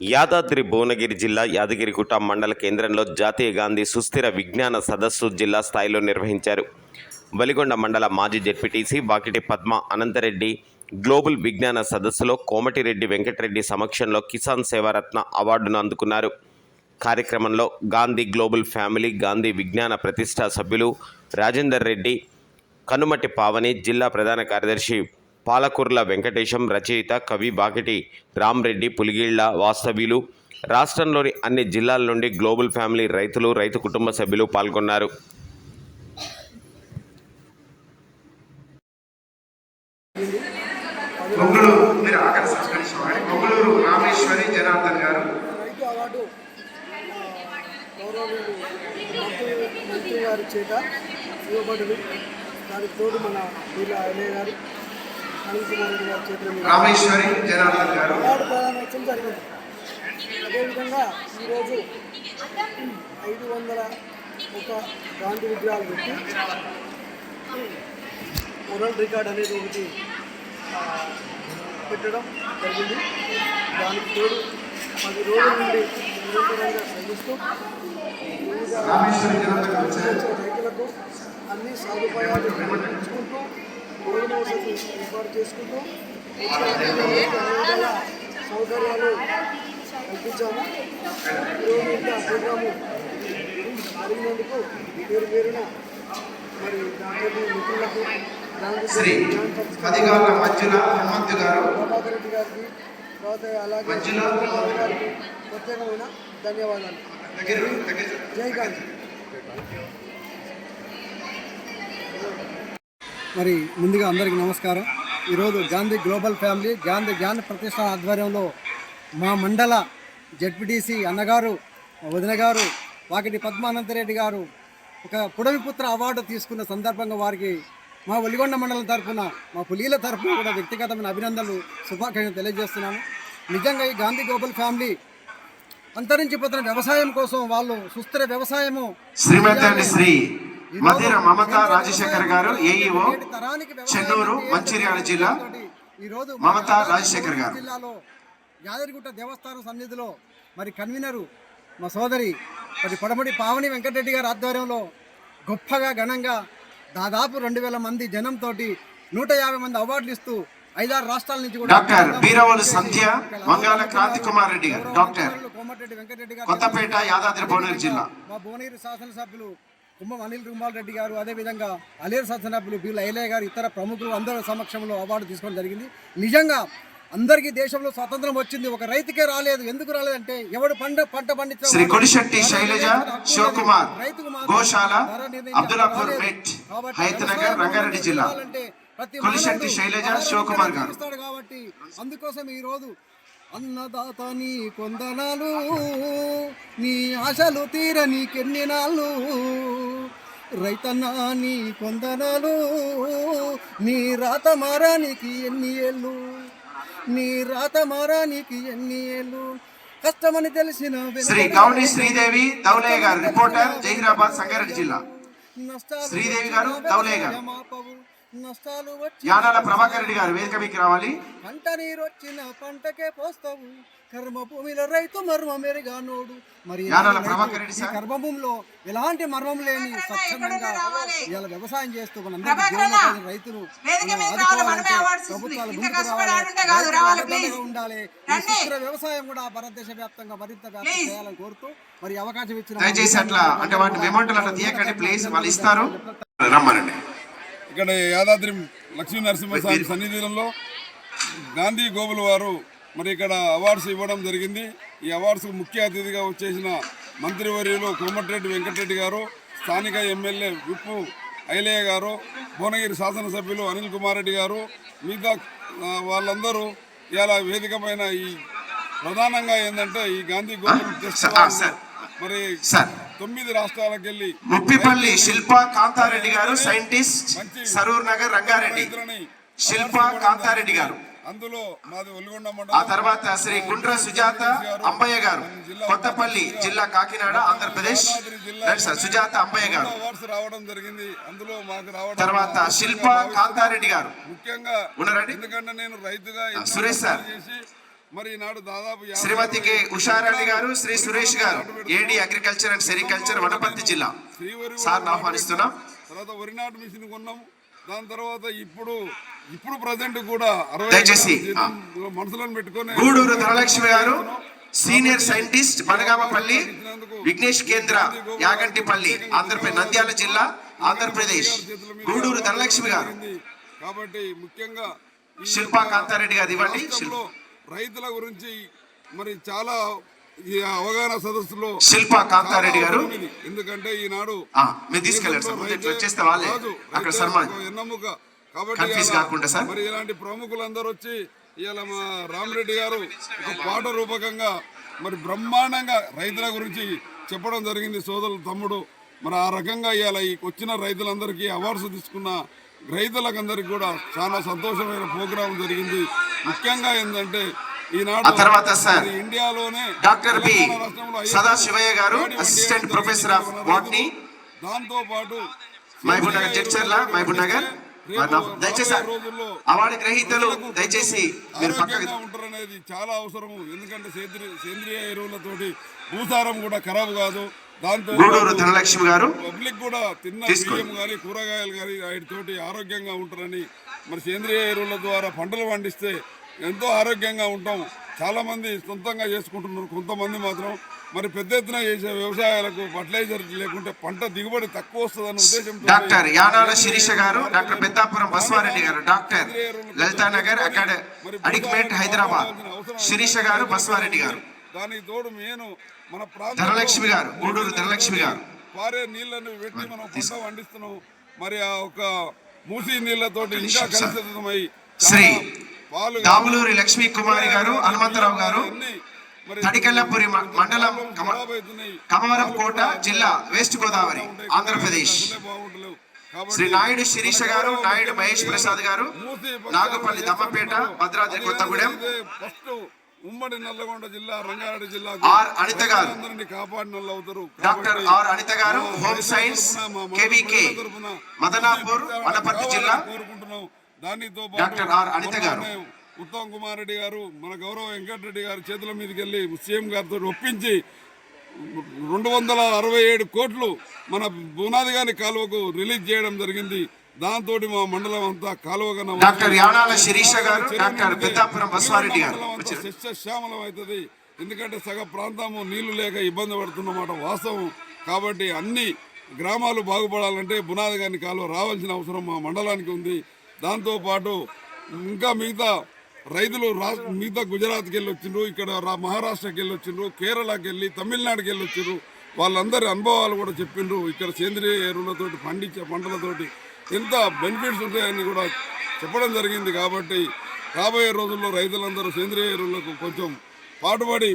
యాదాద్రి భువనగిరి జిల్లా యాదగిరిగుట్ట మండల కేంద్రంలో జాతీయ గాంధీ సుస్థిర విజ్ఞాన సదస్సు జిల్లా స్థాయిలో నిర్వహించారు. వలిగొండ మండల మాజీ జెడ్పీటీసీ బాకిటి పద్మ అనంతరెడ్డి గ్లోబల్ విజ్ఞాన సదస్సులో కోమటిరెడ్డి వెంకటరెడ్డి సమక్షంలో కిసాన్ సేవారత్న అవార్డును అందుకున్నారు. కార్యక్రమంలో గాంధీ గ్లోబల్ ఫ్యామిలీ గాంధీ విజ్ఞాన ప్రతిష్టా సభ్యులు రాజేందర్ రెడ్డి కనుమటి పావని జిల్లా ప్రధాన కార్యదర్శి పాలకూర్ల వెంకటేశం రచయిత కవి బాకిటి రామ్రెడ్డి పులిగిళ్ళ వాస్తవ్యులు. రాష్ట్రంలోని అన్ని జిల్లాల నుండి గ్లోబల్ ఫ్యామిలీ రైతులు రైతు కుటుంబ సభ్యులు పాల్గొన్నారు. రామేశ్వరి జనార్దన్ గారు. మంత్రి గారి చేత ఇవ్వబడింది దానికి తోడు మన వీళ్ళ ఎమ్మెల్యే గారు. రామేశ్వరి జనార్దన్ గారు. అదేవిధంగా ఈరోజు ఐదు వందల ఒక గాంధీ విగ్రహాలు పెట్టి వరల్డ్ రికార్డ్ అనేది ఒకటి పెట్టడం జరిగింది. దానికి తోడు పది రోజుల నుండి నిరంతరంగా శ్రమిస్తూ రైతులకు అన్ని సదుపాయాలు కల్పించుకుంటూ భోజన వసతి ఏర్పాటు చేసుకుంటూ సౌకర్యాలు కల్పించాము. ఈరోజు ఇంత ప్రోగ్రాము పేరు పేరున మరి దాంట్లో మిత్రులకు శ్రీ మధ్యుల హనుమంతు గారు ప్రభాకర్ రెడ్డి గారికి తర్వాత అలాగే గారికి ప్రత్యేకమైన ధన్యవాదాలు. జై గాంధీ. మరి ముందుగా అందరికీ నమస్కారం. ఈరోజు గాంధీ గ్లోబల్ ఫ్యామిలీ గాంధీ జ్ఞాన ప్రతిష్టాన ఆధ్వర్యంలో మా మండల జడ్పీటీసీ అన్నగారు వదిన గారు వాకిటి పద్మానందరెడ్డి గారు ఒక పుడమిపుత్ర అవార్డు తీసుకున్న సందర్భంగా వారికి మా ఒలిగొండ మండలం తరఫున మా పులీల తరఫున కూడా వ్యక్తిగతమైన అభినందనలు శుభాకాంక్షలు తెలియజేస్తున్నాను. నిజంగా ఈ గాంధీ గ్లోబల్ ఫ్యామిలీ అంతరించిపోతున్న వ్యవసాయం కోసం వాళ్ళు సుస్థిర వ్యవసాయము శ్రీమతి శ్రీ మధిర మమత రాజశేఖర్ గారు ఏఈఓ వ్యవసాయం చెన్నూరు మంచిర్యాల జిల్లా మమత రాజశేఖర్ గారు. జిల్లాలో యాదగిరిగుట్ట దేవస్థానం సన్నిధిలో మరి కన్వీనరు మా సోదరి మరి పడమటి పావని వెంకటరెడ్డి గారి ఆధ్వర్యంలో గొప్పగా ఘనంగా దాదాపు రెండు వేల మంది జనంతో నూట యాభై మంది అవార్డులు ఇస్తూ ఐదారు రాష్ట్రాల నుంచి కూడా డాక్టర్ బీరవోలు సంధ్య క్రాంతి కుమార్ రెడ్డి గారు డాక్టర్ కోమటిరెడ్డి వెంకటరెడ్డి గారు కొత్తపేట యాదాద్రి భువనగిరి జిల్లా మా భువనగిరి శాసనసభ్యులు కుంభం అనిల్ రుమాల్ రెడ్డి గారు అదేవిధంగా అలేరు శాసనసభ్యులు బిల్ ఐలయ్య గారు ఇతర ప్రముఖులు అందరి సమక్షంలో అవార్డు తీసుకోవడం జరిగింది నిజంగా అందరికీ దేశంలో స్వాతంత్రం వచ్చింది ఒక రైతుకే రాలేదు ఎందుకు రాలేదంటే ఎవడు పంట పంట పండించిన శ్రీ కొడిశెట్టి శైలజ శివకుమార్ గోశాల అబ్దుల్లాపూర్. మెట్ హైతనగర్ రంగారెడ్డి జిల్లా శైలజ శివకుమార్ గారు. కాబట్టి అందుకోసం ఈ రోజు అన్నదాత నీ కొందనాలు నీ ఆశలు తీర నీకెన్ని నాళ్ళు రైతన్నా నీ కొందనాలు నీ రాత మారానికి ఎన్ని ఏళ్ళు? నీ రాత మారానికి ఎన్ని ఏళ్ళు? కష్టమని తెలిసిన శ్రీ గౌని శ్రీదేవి దౌలయ్య గారు రిపోర్టర్ జహీరాబాద్ సంగారెడ్డి జిల్లా. శ్రీదేవి గారు, దౌలయ్య గారు. మాపవు. నష్టాలు వచ్చి యానాల ప్రభాకర్ రెడ్డి గారు వేదిక మీకు రావాలి. పంట నీరొచ్చిన పంటకే పోస్తావు. కర్మ భూమిలో రైతు మర్మం మెరుగానోడు. మరి యానాల ప్రభాకర్ రెడ్డి సార్. కర్మభూమిలో ఎలాంటి మర్మం లేని స్వచ్ఛందంగా ఇవాళ వ్యవసాయం చేస్తూ మనందరికీ రైతులు ప్రభుత్వాలు ముందుకు. ఉండాలి. వ్యవసాయం కూడా భారతదేశ వ్యాప్తంగా మరింత వ్యాప్తం. చేయాలని కోరుతూ మరి అవకాశం ఇచ్చిన దయచేసి అట్లా అంటే వాటి మెమోంటలు అట్లా తీయకండి. ప్లీజ్ వాళ్ళు ఇస్తారు. రమ్మనండి. ఇక్కడ యాదాద్రి లక్ష్మీ నరసింహస్వామి సన్నిధిలో గాంధీ గోగులు వారు మరి ఇక్కడ అవార్డ్స్ ఇవ్వడం జరిగింది ఈ అవార్డ్స్ ముఖ్య అతిథిగా వచ్చేసిన మంత్రివర్యులు కోమటిరెడ్డి వెంకటరెడ్డి గారు స్థానిక ఎమ్మెల్యే విప్పు ఐలయ్య గారు భువనగిరి శాసనసభ్యులు అనిల్ కుమార్ రెడ్డి గారు మిగతా వాళ్ళందరూ ఇలా వేదిక పైన ఈ ప్రధానంగా ఏంటంటే ఈ గాంధీ సార్. మరి సార్ తొమ్మిది రాష్ట్రాలకు వెళ్ళి ముప్పిపల్లి శిల్ప కాంతారెడ్డి గారు సైంటిస్ట్ సరూర్ నగర్ రంగారెడ్డి. శిల్ప కాంతారెడ్డి గారు. అందులో మాది ఒల్గొండ ఆ మండలం తర్వాత శ్రీ గుండ్ర సుజాత అంబయ్య గారు. కొత్తపల్లి జిల్లా కాకినాడ ఆంధ్రప్రదేశ్. సార్ సుజాత అంబయ్య గారు. రావడం జరిగింది. అందులో మాకు రావడం తర్వాత శిల్ప కాంతారెడ్డి గారు. ముఖ్యంగా ఉన్నారండి? ఎందుకంటే నేను రైతుగా సురేష్ సార్. మరి ఈనాడు దాదాపు యాభై- శ్రీమతి కె ఉషారాణి గారు శ్రీ సురేష్ గారు AD agriculture and sericulture Wanaparthy జిల్లా. సార్ని ఆహ్వానిస్తున్నాం. తర్వాత వరి నాటు మిషన్ కొన్నాము దాని తర్వాత ఇప్పుడు ఇప్పుడు ప్రజెంట్ కూడా దయచేసి, జీతం మనుషులను పెట్టుకొని గూడూరు ధనలక్ష్మి గారు సీనియర్ సైంటిస్ట్ బనగామపల్లి విఘ్నేష్ కేంద్ర యాగంటిపల్లి ఆంధ్రప్రదేశ్ నంద్యాల జిల్లా ఆంధ్రప్రదేశ్ గూడూరు ధనలక్ష్మి గారు. కాబట్టి ముఖ్యంగా ఈ శిల్పా కాంతారెడ్డి గారు ఇవ్వండి. రైతుల గురించి మరి చాలా ఈ అవగాహన సదస్సులో శిల్పా కాంతారెడ్డి గారు. ఎందుకంటే ఈనాడు కాబట్టి. మరి ఇలాంటి ప్రముఖులందరూ వచ్చి ఇవాళ మా రామరెడ్డి గారు ఒక పాట రూపకంగా మరి బ్రహ్మాండంగా రైతుల గురించి చెప్పడం జరిగింది సోదరులు తమ్ముడు. మరి ఆ రకంగా ఇవాళ ఈ వచ్చిన రైతులందరికీ అవార్డ్స్ తీసుకున్న రైతులకందరికీ కూడా చాలా సంతోషమైన ప్రోగ్రాం జరిగింది. ముఖ్యంగా ఏంటంటే ఈనాడు ఆ తర్వాత సార్, ఇండియాలోనే డాక్టర్ బి సదాశివయ్య గారు అసిస్టెంట్. ప్రొఫెసర్ ఆఫ్ బాటనీ దాంతో పాటు మహబూబ్ నగర్ జడ్చర్ల మహబూబ్ నగర్ దయచేసి అవార్డు గ్రహీతలు దయచేసి మీరు ఆరోగ్యంగా ఉంటారనేది చాలా అవసరము ఎందుకంటే సేంద్రియ సేంద్రియ ఎరువులతోటి భూసారం కూడా ఖరాబ్ కాదు దాంతో గూడూరు ధనలక్ష్మి గారు పబ్లిక్ కూడా తిన్న. బియ్యం కానీ కూరగాయలు కానీ వాటితోటి ఆరోగ్యంగా ఉంటారని మరి సేంద్రియ ఎరువుల ద్వారా పంటలు పండిస్తే ఎంతో ఆరోగ్యంగా ఉంటాం. చాలా మంది సొంతంగా చేసుకుంటున్నారు. కొంతమంది మాత్రం మరి పెద్ద ఎత్తున చేసే వ్యవసాయాలకు ఫర్టిలైజర్ లేకుంటే పంట దిగుబడి తక్కువ వస్తుందన్న ఉద్దేశంతో డాక్టర్ యానాల శిరీష గారు డాక్టర్ పెద్దాపురం బస్వారెడ్డి గారు డాక్టర్ లలితానగర్ అకాడ అడిక్మేట్ హైదరాబాద్ శిరీష గారు బస్వారెడ్డి గారు. దానికి తోడు నేను మన ధనలక్ష్మి గారు గూడూరు ధనలక్ష్మి గారు. పారే నీళ్ళను పెట్టి మనం పంట పండిస్తున్నాం. మరి ఆ ఒక మూసీ నీళ్ళతోటి ఇంకా కలుషితమై శ్రీ దాములూరి లక్ష్మీ కుమారి గారు హనుమంతరావు గారు తడికల్లపురి మండలం. కమవరం కోట జిల్లా వెస్ట్ గోదావరి ఆంధ్రప్రదేశ్. శ్రీ నాయుడు శిరీష గారు నాయుడు మహేష్ ప్రసాద్ గారు నాగపల్లి దమ్మపేట భద్రాద్రి కొత్తగూడెం. ఉమ్మడి నల్లగొండ జిల్లా రంగారెడ్డి జిల్లా ఆర్ అనిత గారు. అందరినీ కాపాడిన అవుతారు doctor R Anitha garu home science KVK Madanapur Wanaparthy జిల్లా. కోరుకుంటున్నాం. దానితో డాక్టర్ ఆర్ అనిత గారు. ఉత్తమ్ కుమార్ రెడ్డి గారు మన గౌరవ వెంకటరెడ్డి గారి చేతుల మీదకి వెళ్ళి సీఎం గారితో ఒప్పించి రెండు వందల అరవై ఏడు కోట్లు మన బునాది గారి కాలువకు రిలీజ్ చేయడం జరిగింది. దాంతో మా మండలం అంతా కాలువగా డాక్టర్ యానాల శిరీష గారు డాక్టర్ పెద్దాపురం బస్వారెడ్డి గారు. సస్యశ్యామలం అవుతుంది. ఎందుకంటే సగ ప్రాంతము నీళ్ళు లేక ఇబ్బంది పడుతున్నమాట వాస్తవం. కాబట్టి అన్ని గ్రామాలు బాగుపడాలంటే బునాది గారిని కాలువ రావాల్సిన అవసరం మా మండలానికి ఉంది. దాంతోపాటు ఇంకా మిగతా రైతులు రాష్ట్ర మిగతా గుజరాత్కి వెళ్ళి వచ్చిండ్రు ఇక్కడ రా- మహారాష్ట్రకి వెళ్ళి వచ్చిండ్రు కేరళకి వెళ్ళి తమిళనాడుకి వెళ్ళి వచ్చిండ్రు. వాళ్ళందరి అనుభవాలు కూడా చెప్పిండ్రు. ఇక్కడ సేంద్రియ ఎరువులతోటి పండించే పంటలతోటి. ఎంత బెనిఫిట్స్ ఉంటాయని కూడా చెప్పడం జరిగింది కాబట్టి రాబోయే రోజుల్లో రైతులందరూ సేంద్రియ ఎరువులకు కొంచెం పాటుపడి